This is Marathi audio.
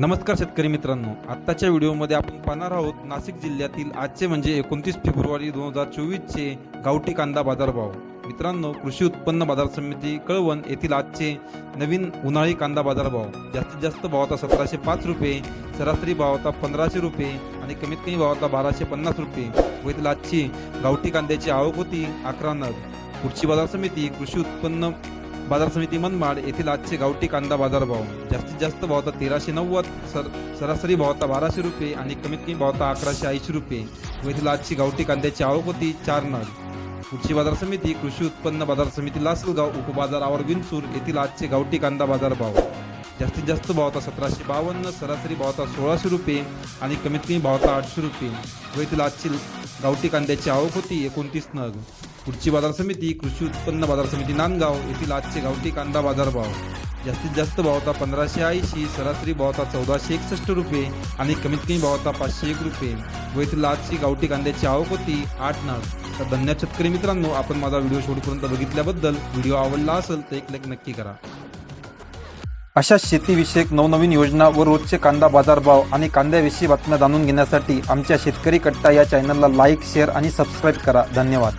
नमस्कार शेतकरी मित्रांनो. आत्ताच्या व्हिडिओमध्ये आपण पाहणार आहोत नाशिक जिल्ह्यातील आजचे म्हणजे एकोणतीस फेब्रुवारी दोन हजार चोवीसचे गावठी कांदा बाजारभाव. मित्रांनो कृषी उत्पन्न बाजार समिती कळवण येथील आजचे नवीन उन्हाळी कांदा बाजारभाव. जास्तीत जास्त भाव होता सतराशे पाच रुपये सरासरी भाव होता पंधराशे रुपये आणि कमीत कमी भाव होता बाराशे पन्नास रुपये व येथील आजची गावठी कांद्याची आवक होती अकरा नग. पुढची बाजार समिती कृषी उत्पन्न बाजार समिती मनमाड येथील आजचे गावठी कांदा बाजारभाव. जास्त जास्तीत जास्त भाव होता तेराशे नव्वद सर सरासरी भाव होता बाराशे रुपये आणि कमीत कमी भाव होता अकराशे ऐंशी रुपये. व आजची गावठी कांद्याची आवक होती चार नग. कृषी बाजार समिती कृषी उत्पन्न बाजार समिती लासलगाव उपबाजार आवर विंचूर येथील आजचे गावठी कांदा बाजार भाव जास्तीत जास्त भाव होता सतराशे बावन्न सरासरी भाव होता सोळाशे रुपये आणि कमीत कमी भाव होता आठशे रुपये. व येथील आजची गावठी कांद्याची आवक होती एकोणतीस नग. पुढची बाजार समिती कृषी उत्पन्न बाजार समिती नांदगाव येथील आजचे गावठी कांदा बाजार भाव जास्तीत जास्त भाव होता पंधराशे ऐंशी सरासरी भाव होता चौदाशे एकसष्ट रुपये आणि कमीत कमी भाव होता पाचशे एक रुपये. व येथील आजची गावठी कांद्याची आवक होती आठ नग. तर धन्यवाद शेतकरी मित्रांनो आपण माझा व्हिडिओ शेवटपर्यंत बघितल्याबद्दल व्हिडिओ आवडला असेल तर एक लाईक नक्की करा. अशा शेतीविषयक नवनवीन योजना व रोजचे कांदा बाजारभाव आणि कांद्याविषयी बातम्या जाणून घेण्यासाठी आमच्या शेतकरी कट्टा या चॅनलला लाईक शेअर आणि सबस्क्राईब करा. धन्यवाद.